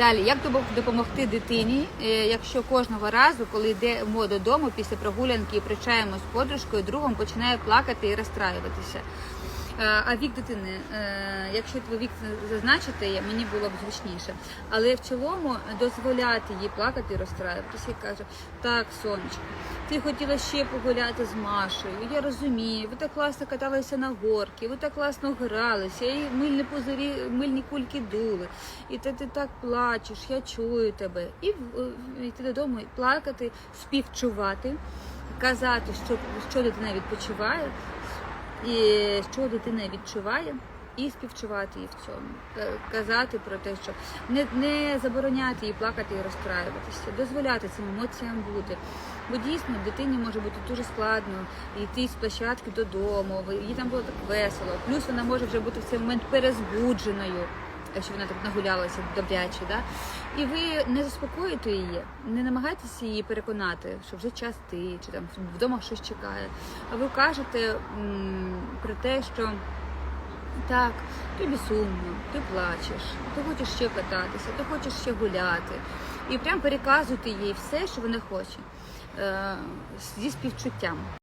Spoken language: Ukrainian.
Далі, як допо- допомогти дитині, е, якщо кожного разу, коли йдемо додому після прогулянки і причаємо з подружкою, другом починає плакати і розстраюватися. Е, А вік дитини, е, якщо твій вік зазначити, мені було б зручніше. Але в цілому дозволяти їй плакати і розстраюватися. І каже, так, сонечко, ти хотіла ще погуляти з Машею. Я розумію, ви так класно каталися на горки, ви так класно гралися, і мильні пузирі, мильні кульки дули. І ти, ти так плачеш, я чую тебе. І йти додому плакати, співчувати, казати, що, що дитина відпочиває, і що дитина відчуває, і співчувати їй в цьому. Е, Казати про те, що не, не забороняти їй плакати і розстраюватися, дозволяти цим емоціям бути. Бо дійсно дитині може бути дуже складно йти з площадки додому, їй там було так весело. Плюс вона може вже бути в цей момент перезбудженою, якщо вона так нагулялася добряче. Да? І ви не заспокоїте її, не намагайтеся її переконати, що вже час ти, чи там вдома щось чекає. А ви кажете м, про те, що так, тобі сумно, ти плачеш, ти хочеш ще кататися, ти хочеш ще гуляти. І прям переказуйте їй все, що вона хоче е, зі співчуттям.